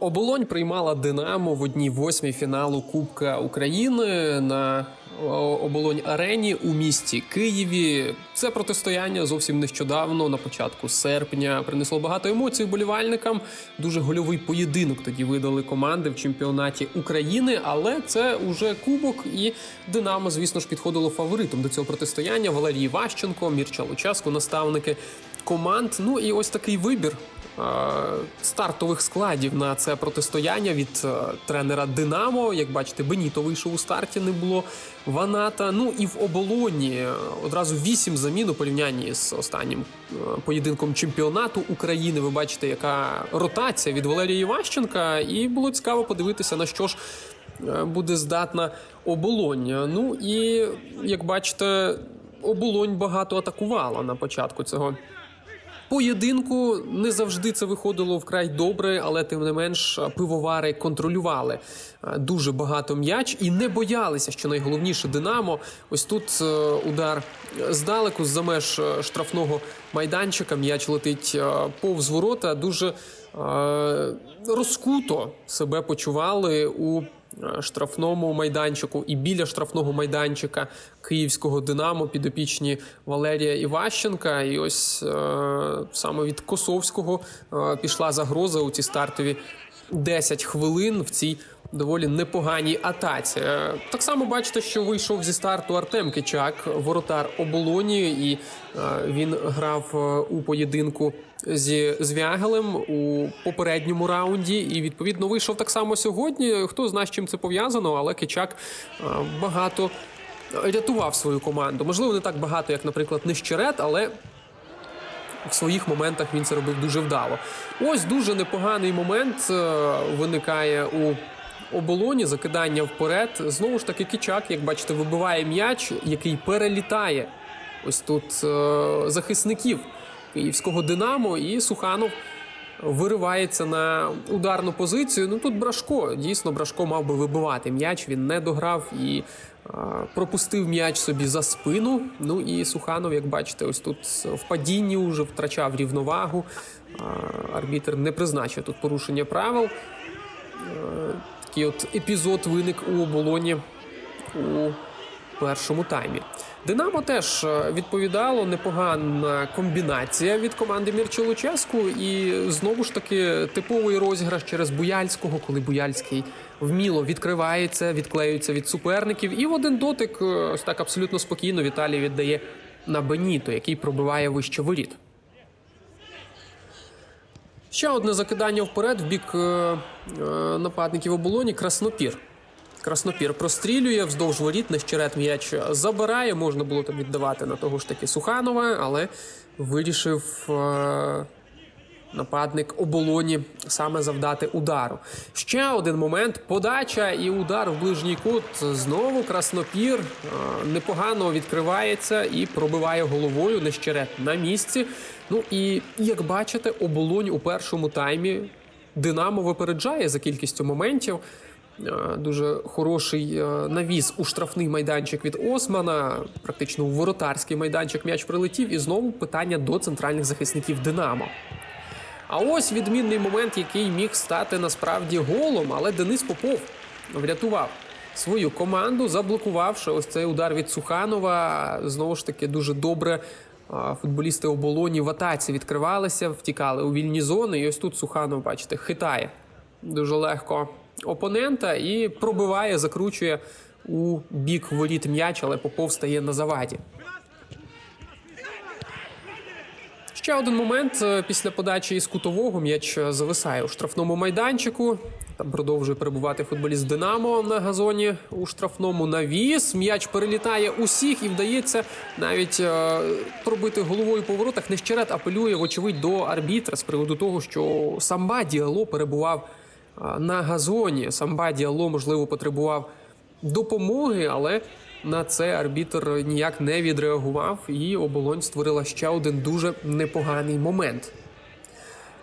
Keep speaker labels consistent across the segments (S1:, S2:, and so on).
S1: Оболонь приймала Динамо в одній восьмій фіналу Кубка України на оболонь арені у місті Києві. Це протистояння зовсім нещодавно, на початку серпня, принесло багато емоцій вболівальникам. Дуже гольовий поєдинок тоді видали команди в чемпіонаті України. Але це уже кубок, і Динамо, звісно ж, підходило фаворитом до цього протистояння. Валерій Ващенко, Мірча Лучаско, наставники команд. Ну і ось такий вибір е, стартових складів на це протистояння від е, тренера Динамо. Як бачите, Беніто вийшов у старті, не було Ваната. Ну і в оболоні е, одразу вісім замін у порівнянні з останнім поєдинком чемпіонату України. Ви бачите, яка ротація від Валерія Іващенка, і було цікаво подивитися на що ж. Буде здатна оболонь. Ну і як бачите, оболонь багато атакувала на початку цього поєдинку не завжди це виходило вкрай добре, але тим не менш пивовари контролювали е, дуже багато м'яч і не боялися, що найголовніше Динамо. Ось тут е, удар здалеку з-за меж е, штрафного майданчика. М'яч летить повз ворота. Дуже розкуто себе почували у штрафному майданчику і біля штрафного майданчика київського Динамо підопічні Валерія Іващенка. І ось е, саме від Косовського е, пішла загроза у ці стартові 10 хвилин в цій доволі непоганій атаці. Е, Так само бачите, що вийшов зі старту Артем Кичак, воротар оболоні, і е, він грав е, у поєдинку зі Звягелем у попередньому раунді. І відповідно вийшов так само сьогодні. Хто знає, з чим це пов'язано, але Кичак багато рятував свою команду. Можливо, не так багато, як, наприклад, Нищерет, але в своїх моментах він це робив дуже вдало. Ось дуже непоганий момент виникає у оболоні, закидання вперед. Знову ж таки, Кичак, як бачите, вибиває м'яч, який перелітає. Ось тут е, захисників київського Динамо, і Суханов виривається на ударну позицію. Ну тут Брашко. Дійсно, Брашко мав би вибивати м'яч. Він не дограв і е, пропустив м'яч собі за спину. Ну і Суханов, як бачите, ось тут в падінні вже втрачав рівновагу. Е, арбітр не призначив тут порушення правил. Такий от епізод виник у оболоні у першому таймі. Динамо теж е, відповідало непогана комбінація від команди Мірчо Луческу. І знову ж таки типовий розіграш через Буяльського, коли Буяльський вміло відкривається, відклеюється від суперників. І в один дотик, е, ось так абсолютно спокійно, Віталій віддає на Беніто, який пробиває вище воріт. Ще одне закидання вперед в бік е, е, нападників оболоні Краснопір. Краснопір прострілює вздовж воріт, нещерет м'яч забирає. Можна було там віддавати на того ж таки Суханова, але вирішив е, нападник оболоні саме завдати удару. Ще один момент: подача і удар в ближній кут. Знову краснопір е, непогано відкривається і пробиває головою нещерет на місці. Ну і як бачите, оболонь у першому таймі Динамо випереджає за кількістю моментів. Е, Дуже хороший е, навіс у штрафний майданчик від Османа, практично у воротарський майданчик м'яч прилетів, і знову питання до центральних захисників Динамо. А ось відмінний момент, який міг стати насправді голом, але Денис Попов врятував свою команду, заблокувавши ось цей удар від Суханова. Знову ж таки, дуже добре футболісти оболоні в атаці відкривалися, втікали у вільні зони. І ось тут Суханов, бачите, хитає дуже легко опонента і пробиває, закручує у бік воріт м'яч, але Попов стає на заваді. Ще один момент Е, після подачі із кутового м'яч е, зависає у штрафному майданчику. Там продовжує перебувати футболіст Динамо на газоні у штрафному навіс. М'яч перелітає усіх і вдається навіть е, пробити головою по воротах. Нещерет апелює, вочевидь, до арбітра з приводу того, що самба Діало перебував на газоні. Самба Діало, можливо, потребував допомоги, але на це арбітр ніяк не відреагував, і оболонь створила ще один дуже непоганий момент.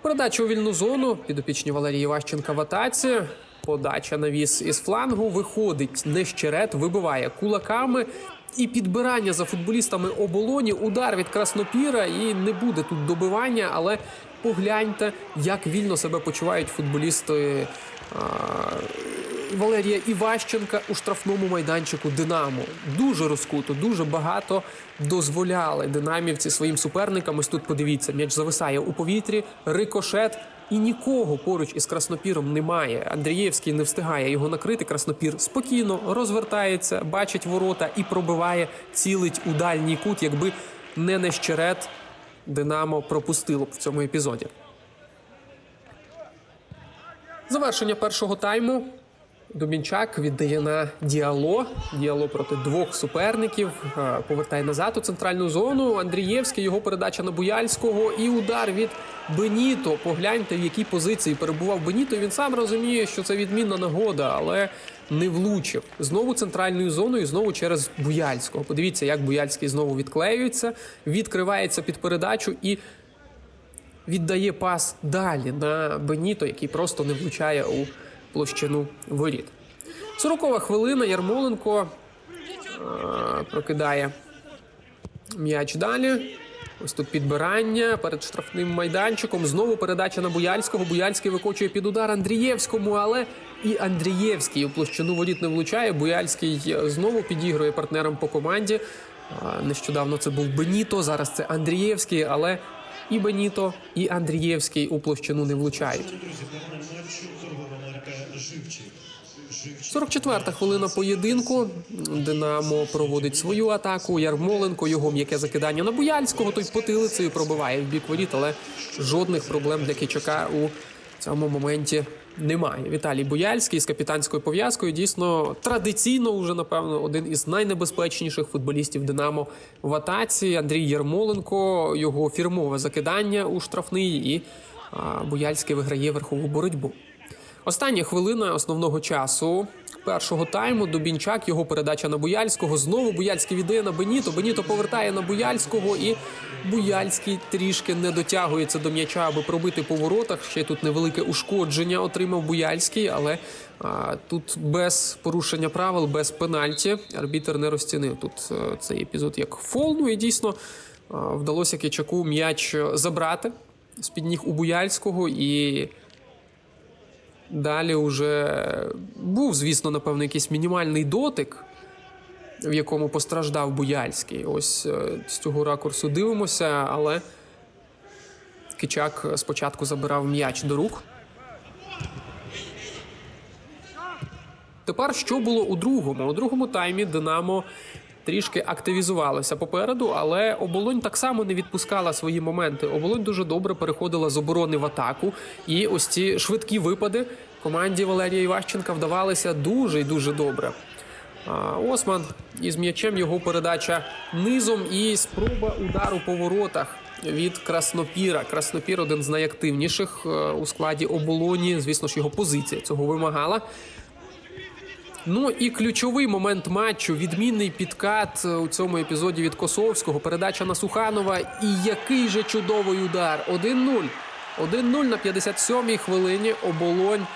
S1: Передача у вільну зону підопічні Валерії Ващенка в атаці. Подача навіс із флангу виходить нещерет, вибиває кулаками. І підбирання за футболістами оболоні, удар від краснопіра, і не буде тут добивання, але погляньте, як вільно себе почувають футболісти а, Валерія Іващенка у штрафному майданчику Динамо. Дуже розкуто, дуже багато дозволяли динамівці своїм суперникам. Ось тут подивіться, м'яч зависає у повітрі, рикошет. І нікого поруч із краснопіром немає. Андрієвський не встигає його накрити. Краснопір спокійно розвертається, бачить ворота і пробиває, цілить у дальній кут, якби не нещерет, Динамо пропустило б в цьому епізоді. Завершення першого тайму. Дубінчак віддає на діало. Діало проти двох суперників. Е, Повертає назад у центральну зону. Андрієвський, його передача на Буяльського і удар від Беніто. Погляньте, в якій позиції перебував Беніто. Він сам розуміє, що це відмінна нагода, але не влучив. Знову центральною зоною, знову через Буяльського. Подивіться, як Буяльський знову відклеюється, відкривається під передачу і віддає пас далі на Беніто, який просто не влучає у площину воріт. Сорокова хвилина. Ярмоленко е, прокидає м'яч далі. Ось тут підбирання перед штрафним майданчиком. Знову передача на Буяльського. Буяльський викочує під удар Андрієвському, але і Андрієвський у площину воріт не влучає. Буяльський знову підігрує партнерам по команді. Нещодавно це був Беніто, зараз це Андрієвський, але і Беніто, і Андрієвський у площину не влучають. 44-та хвилина поєдинку. Динамо проводить свою атаку. Ярмоленко його м'яке закидання на Буяльського. Той потилицею пробиває в бік воріт, але жодних проблем для Кичака у цьому моменті немає. Віталій Буяльський з капітанською пов'язкою дійсно традиційно уже напевно один із найнебезпечніших футболістів Динамо в атаці. Андрій Ярмоленко його фірмове закидання у штрафний і Буяльський виграє верхову боротьбу. Остання хвилина основного часу першого тайму. Дубінчак, його передача на Буяльського. Знову Буяльський віддає на Беніто. Беніто повертає на Буяльського, і Буяльський трішки не дотягується до м'яча, аби пробити по воротах. Ще тут невелике ушкодження отримав Буяльський, але а, тут без порушення правил, без пенальті. Арбітер не розцінив тут е, цей епізод як фол. Ну і дійсно а, вдалося Кичаку м'яч забрати з-під ніг у Буяльського і. Далі вже був, звісно, напевно, якийсь мінімальний дотик, в якому постраждав Буяльський. Ось е, з цього ракурсу дивимося, але Кичак спочатку забирав м'яч до рук. Тепер що було у другому? У другому таймі Динамо трішки активізувалося попереду, але оболонь так само не відпускала свої моменти. Оболонь дуже добре переходила з оборони в атаку. І ось ці швидкі випади команді Валерія Іващенка вдавалися дуже і дуже добре. А Осман із м'ячем його передача низом і спроба удару по воротах від Краснопіра. Краснопір один з найактивніших е, у складі оболоні. Звісно ж, його позиція цього вимагала. Ну і ключовий момент матчу відмінний підкат е, у цьому епізоді від Косовського. Передача на Суханова. І який же чудовий удар! 1-0. 1-0 на 57-й хвилині. Оболонь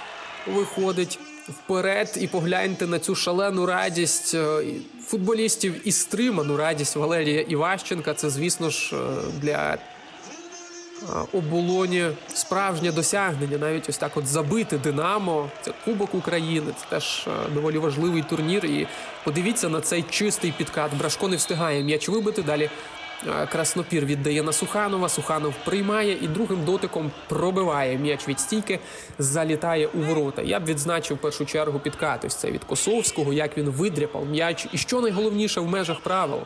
S1: виходить вперед. І погляньте на цю шалену радість е, футболістів і стриману радість Валерія Іващенка. Це, звісно ж, е, для оболоні справжнє досягнення. Навіть ось так от забити Динамо. Це Кубок України. Це теж е, доволі важливий турнір. І подивіться на цей чистий підкат. Брашко не встигає м'яч вибити. Далі е, Краснопір віддає на Суханова. Суханов приймає і другим дотиком пробиває м'яч від стійки, залітає у ворота. Я б відзначив в першу чергу підкат. Ось це від Косовського, як він видряпав м'яч. І що найголовніше в межах правил.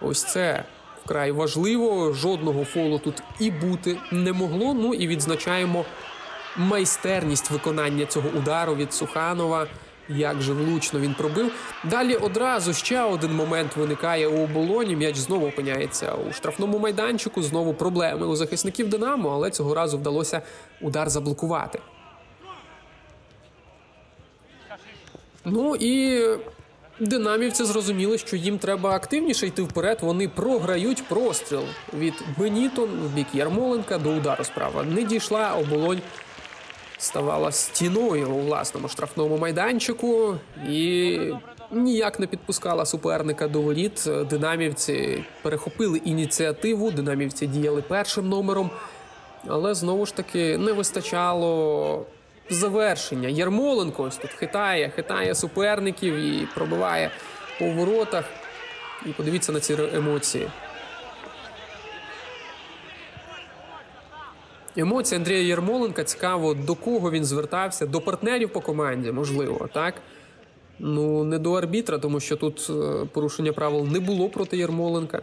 S1: Ось це вкрай важливо. Жодного фолу тут і бути не могло. Ну і відзначаємо майстерність виконання цього удару від Суханова. Як же влучно він пробив. Далі одразу ще один момент виникає у оболоні. М'яч знову опиняється у штрафному майданчику. Знову проблеми у захисників Динамо, але цього разу вдалося удар заблокувати. Ну і динамівці зрозуміли, що їм треба активніше йти вперед. Вони програють простріл від Беніто в бік Ярмоленка до удару справа. Не дійшла оболонь. ставала стіною у власному штрафному майданчику і ніяк не підпускала суперника до воріт. Динамівці перехопили ініціативу, динамівці діяли першим номером, але знову ж таки не вистачало завершення. Єрмоленко ось тут хитає, хитає суперників і пробиває по воротах. І подивіться на ці емоції. Емоції Андрія Єрмоленка цікаво, до кого він звертався, до партнерів по команді, можливо, так? Ну, не до арбітра, тому що тут е, порушення правил не було проти Єрмоленка.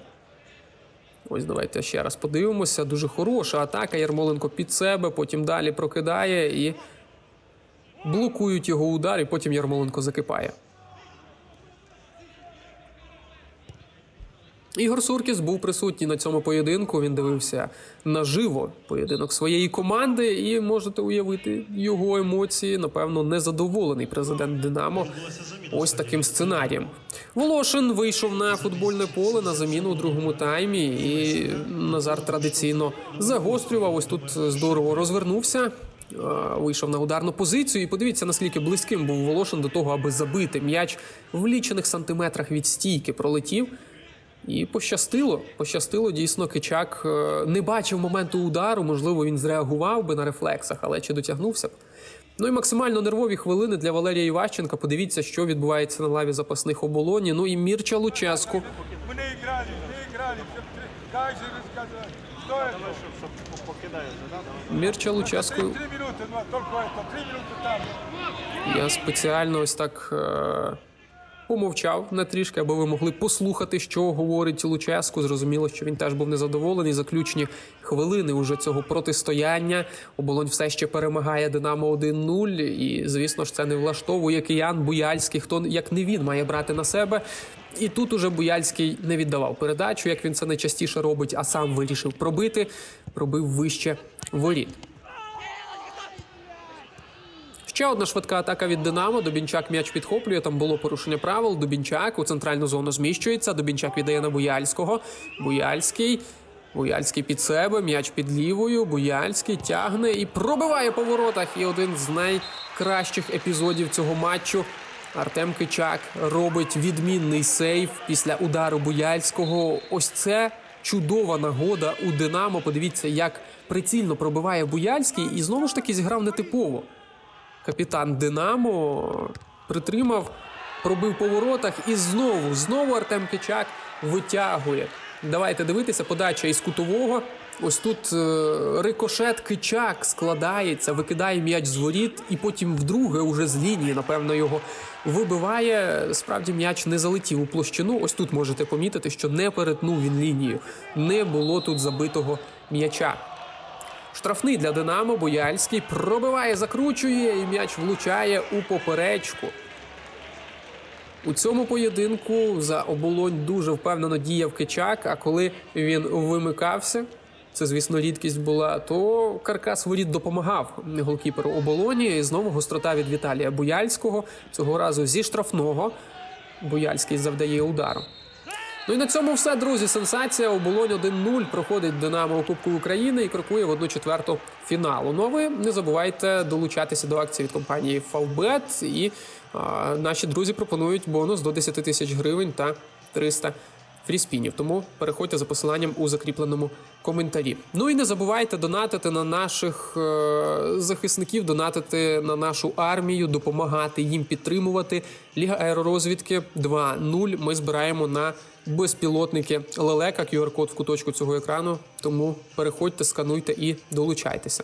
S1: Ось давайте ще раз подивимося. Дуже хороша атака. Єрмоленко під себе, потім далі прокидає і блокують його удар, і потім Ярмоленко закипає. Ігор Суркіс був присутній на цьому поєдинку. Він дивився наживо поєдинок своєї команди, і можете уявити його емоції. Напевно, незадоволений президент Динамо ось таким сценарієм. Волошин вийшов на футбольне поле на заміну у другому таймі, і Назар традиційно загострював. Ось тут здорово розвернувся. е, Вийшов на ударну позицію, і подивіться, наскільки близьким був Волошин до того, аби забити м'яч в лічених сантиметрах від стійки пролетів. І пощастило. Пощастило дійсно. Кичак е, не бачив моменту удару. Можливо, він зреагував би на рефлексах, але чи дотягнувся б. Ну і максимально нервові хвилини для Валерія Іващенка. Подивіться, що відбувається на лаві запасних оболоні. Ну і Мірча Луческу.
S2: Мы не играли, не играли. Все, Как же рассказывать? Что это?
S1: Мірча Луческу.
S2: Три, три минуты, ну, только это, три минуты там.
S1: Я спеціально ось так е- помовчав на трішки, аби ви могли послухати, що говорить Луческу. Зрозуміло, що він теж був незадоволений. Заключні хвилини уже цього протистояння. Оболонь все ще перемагає Динамо 1-0. І, звісно ж, це не влаштовує киян Буяльський. Хто як не він має брати на себе. І тут уже Буяльський не віддавав передачу, як він це найчастіше робить, а сам вирішив пробити, пробив вище воріт. Ще одна швидка атака від Динамо. Добінчак м'яч підхоплює. Там було порушення правил. Добінчак у центральну зону зміщується. Добінчак віддає на Буяльського. Буяльський. Буяльський під себе, м'яч під лівою. Буяльський тягне і пробиває по воротах. І один з найкращих епізодів цього матчу. Артем Кичак робить відмінний сейв після удару Буяльського. Ось це чудова нагода у Динамо. Подивіться, як прицільно пробиває Буяльський, і знову ж таки зіграв нетипово капітан Динамо притримав, пробив по воротах і знову, знову Артем Кичак витягує. Давайте дивитися, подача із кутового. Ось тут е, рикошет Кичак складається, викидає м'яч з воріт, і потім вдруге, уже з лінії, напевно, його вибиває. Справді м'яч не залетів у площину. Ось тут можете помітити, що не перетнув він лінію. Не було тут забитого м'яча. Штрафний для Динамо. Бояльський пробиває, закручує і м'яч влучає у поперечку. У цьому поєдинку за оболонь дуже впевнено діяв Кичак. А коли він вимикався, це, звісно, рідкість була, то каркас воріт допомагав голкіперу оболоні. І знову гострота від Віталія Буяльського. Цього разу зі штрафного. Буяльський завдає удару. Ну і на цьому все, друзі. Сенсація. Оболонь 1-0 проходить Динамо у Кубку України і крокує в одну четверту фіналу. Ну а ви не забувайте долучатися до акції від компанії Favbet. І а, наші друзі пропонують бонус до 10 тисяч гривень та 300 фріспінів. Тому переходьте за посиланням у закріпленому коментарі. Ну і не забувайте донатити на наших е, захисників, донатити на нашу армію, допомагати їм підтримувати. Ліга аеророзвідки 2.0 Ми збираємо на безпілотники лелека. QR-код в куточку цього екрану. Тому переходьте, скануйте і долучайтеся.